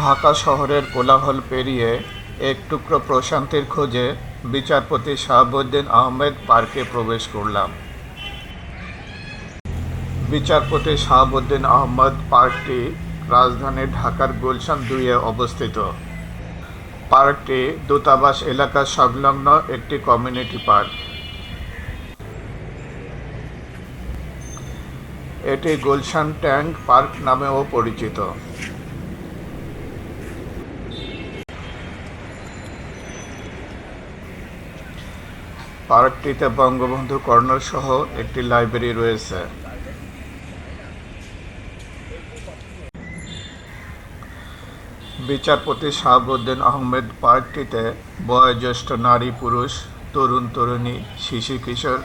ঢাকা শহরের কোলাহল পেরিয়ে এক টুকরো প্রশান্তির খোঁজে বিচারপতি শাহাবুদ্দিন আহমেদ পার্কে প্রবেশ করলাম। বিচারপতি শাহাবুদ্দিন আহমদ পার্কটি রাজধানী ঢাকার গুলশান দুইয়ে অবস্থিত। পার্কটি দূতাবাস এলাকা সংলগ্ন একটি কমিউনিটি পার্ক। এটি গুলশান ট্যাঙ্ক পার্ক নামেও পরিচিত। পার্কটিতে বঙ্গবন্ধু কর্নার সহ একটি লাইব্রেরি রয়েছে। বিচারপতি শাহাবুদ্দিন আহমেদ পার্কটিতে বয়োজ্যেষ্ঠ নারী পুরুষ তরুণ তরুণী শিশু কিশোর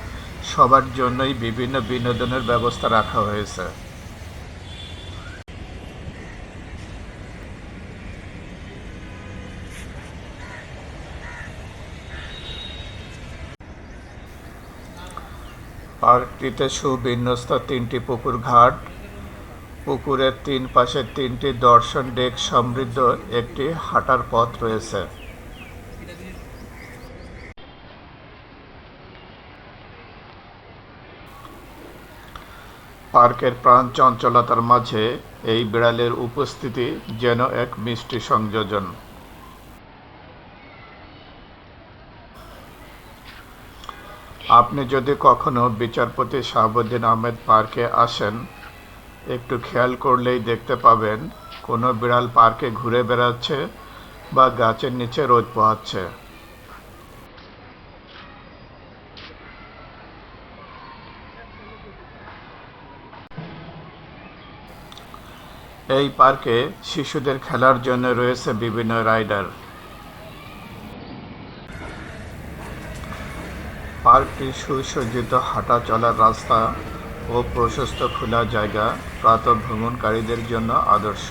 সবার জন্যই বিভিন্ন বিনোদনের ব্যবস্থা রাখা হয়েছে। পার্কটিতে সুবিন্যস্ত তিনটি পুকুর ঘাট। পুকুরের তিন পাশে তিনটি দর্শন ডেক সমৃদ্ধ একটি হাঁটার পথ রয়েছে। পার্কের প্রাণ চঞ্চলতার মাঝে এই বিড়ালের উপস্থিতি যেন এক মিষ্টি সংযোজন। আপনি যদি কখনো বিচারপতি শাহাবুদ্দিন আহমেদ পার্কে আসেন, একটু খেয়াল করলেই দেখতে পাবেন, কোনো বিড়াল পার্কে ঘুরে বেড়াচ্ছে বা গাছের নিচে রোদ পোহাচ্ছে। এই পার্কে শিশুদের খেলার জন্য রয়েছে বিভিন্ন রাইডার। পার্কটি সুসজ্জিত হাঁটা চলার রাস্তা ও প্রশস্ত খোলা জায়গা প্রাতঃ ভ্রমণকারীদের জন্য আদর্শ।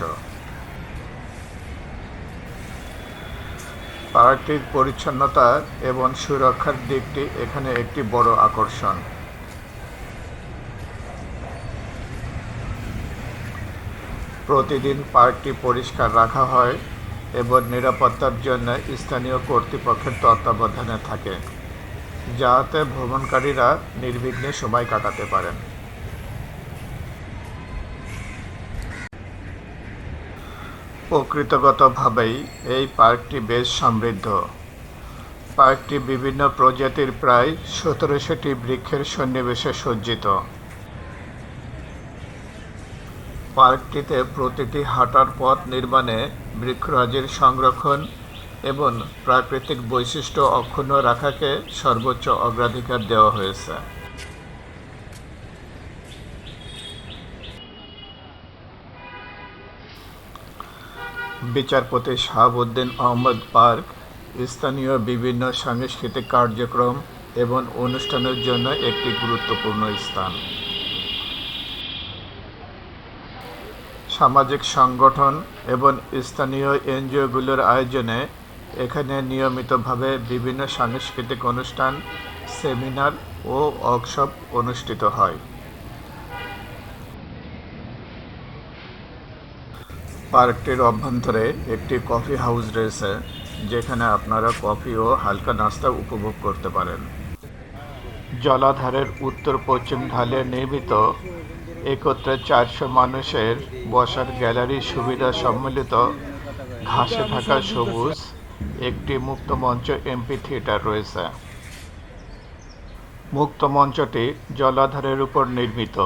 পার্কটির পরিচ্ছন্নতা এবং সুরক্ষার দিকটি এখানে একটি বড় আকর্ষণ। প্রতিদিন পার্কটি পরিষ্কার রাখা হয় এবং নিরাপত্তার জন্য স্থানীয় কর্তৃপক্ষের তত্ত্বাবধানে থাকে, যাতে ভ্রমণকারীরা নির্বিঘ্নে সময় কাটাতে পারেন। প্রকৃতিগতভাবেই এই পার্কটি বেশ সমৃদ্ধ। পার্কটি বিভিন্ন প্রজাতির প্রায় সতেরোশোটি বৃক্ষের সন্নিবেশে সজ্জিত। পার্কটিতে প্রতিটি হাঁটার পথ নির্মাণে বৃক্ষরাজির সংরক্ষণ এবং প্রাকৃতিক বৈশিষ্ট্য অক্ষুণ্ণ রাখাকে সর্বোচ্চ অগ্রাধিকার দেওয়া হয়েছে। বিচারপতি শাহাবুদ্দিন আহমদ পার্ক স্থানীয় বিভিন্ন সাংস্কৃতিক কার্যক্রম এবং অনুষ্ঠানের জন্য একটি গুরুত্বপূর্ণ স্থান। সামাজিক সংগঠন এবং স্থানীয় এনজিওগুলোর আয়োজনে এখানে নিয়মিতভাবে বিভিন্ন সাংস্কৃতিক অনুষ্ঠান, সেমিনার ও ওয়ার্কশপ অনুষ্ঠিত হয়। পার্কটির অভ্যন্তরে একটি কফি হাউস রয়েছে, যেখানে আপনারা কফি ও হালকা নাস্তা উপভোগ করতে পারেন। জলাধারের উত্তর পশ্চিম ঢালে নির্মিত একত্রে চারশো মানুষের বসার গ্যালারি সুবিধা সম্মিলিত ঘাসে ঢাকা সবুজ, একটি মুক্ত মঞ্চ এমপি থিয়েটার রয়েছে। মুক্ত মঞ্চটি জলাধারের উপর নির্মিত।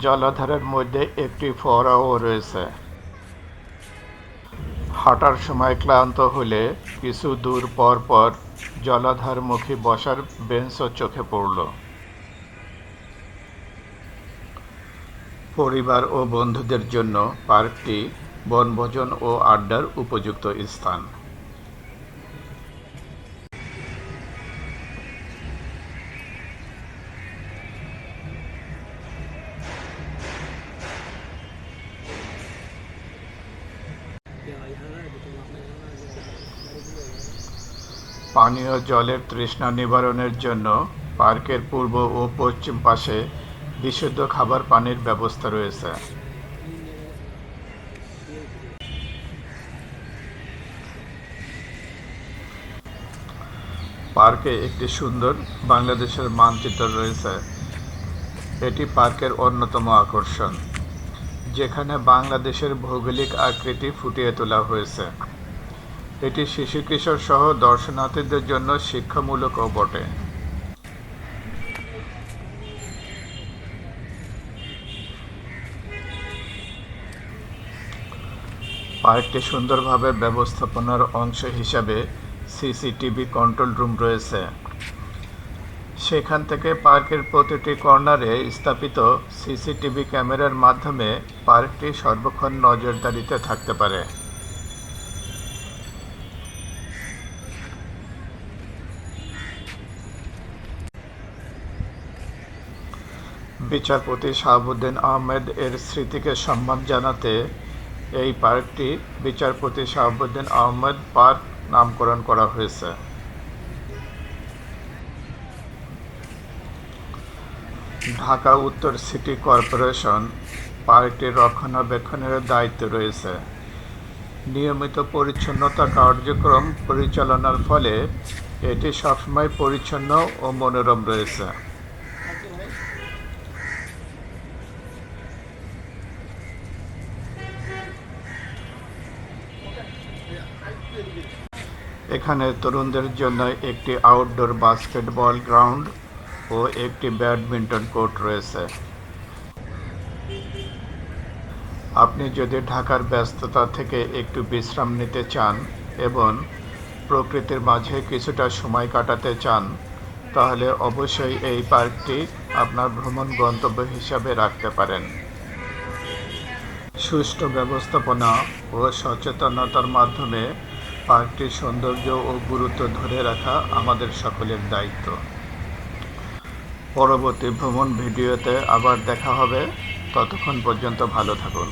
জলাধারের মধ্যে একটি ফোয়ারাও রয়েছে। হাঁটার সময় ক্লান্ত হলে কিছু দূর পর পর জলাধারমুখী বসার বেঞ্চও চোখে পড়ল। পরিবার ও বন্ধুদের জন্য পার্কটি বনভোজন ও আড্ডার উপযুক্ত স্থান। পানীয় জলের তৃষ্ণা নিবারণের জন্য পার্কের পূর্ব ও পশ্চিম পাশে বিশুদ্ধ খাবার পানির ব্যবস্থা রয়েছে। পার্কে একটি সুন্দর বাংলাদেশের মানচিত্র রয়েছে। এটি পার্কের অন্যতম আকর্ষণ, যেখানে বাংলাদেশের ভৌগোলিক আকৃতি ফুটিয়ে তোলা হয়েছে। এটি শিশু কিশোর সহ দর্শনার্থীদের জন্য শিক্ষামূলকও বটে। পার্কটি সুন্দরভাবে ব্যবস্থাপনার অংশ হিসাবে সিসিটিভি কন্ট্রোল রুম রয়েছে। সেখান থেকে পার্কের প্রতিটি কর্নারে স্থাপিত সিসিটিভি ক্যামেরার মাধ্যমে পার্কটি সর্বক্ষণ নজরদারিতে থাকতে পারে। বিচারপতি শাহাবুদ্দিন আহমেদ এর স্মৃতিকে সম্মান জানাতে এই পার্কটি বিচারপতি শাহাবুদ্দিন আহমেদ পার্ক নামকরণ করা হয়েছে। ঢাকা উত্তর সিটি কর্পোরেশন পার্কটির রক্ষণাবেক্ষণের দায়িত্ব রয়েছে। নিয়মিত পরিচ্ছন্নতা কার্যক্রম পরিচালনার ফলে এটি সবসময় পরিচ্ছন্ন ও মনোরম রয়েছে। এখানে তরুণদের জন্য একটি আউটডোর বাস্কেটবল গ্রাউন্ড ও একটি ব্যাডমিন্টন কোর্ট রয়েছে। আপনি যদি ঢাকার ব্যস্ততা থেকে একটু বিশ্রাম নিতে চান এবং প্রকৃতির মাঝে কিছুটা সময় কাটাতে চান, তাহলে অবশ্যই এই পার্কটি আপনার ভ্রমণ গন্তব্য হিসাবে রাখতে পারেন। সুষ্ঠু ব্যবস্থাপনা ও সচেতনতার মাধ্যমে পার্কটির সৌন্দর্য ও গুরুত্ব ধরে রাখা আমাদের সকলের দায়িত্ব। পরবর্তী ভ্রমণ ভিডিওতে আবার দেখা হবে। ততক্ষণ পর্যন্ত ভালো থাকুন।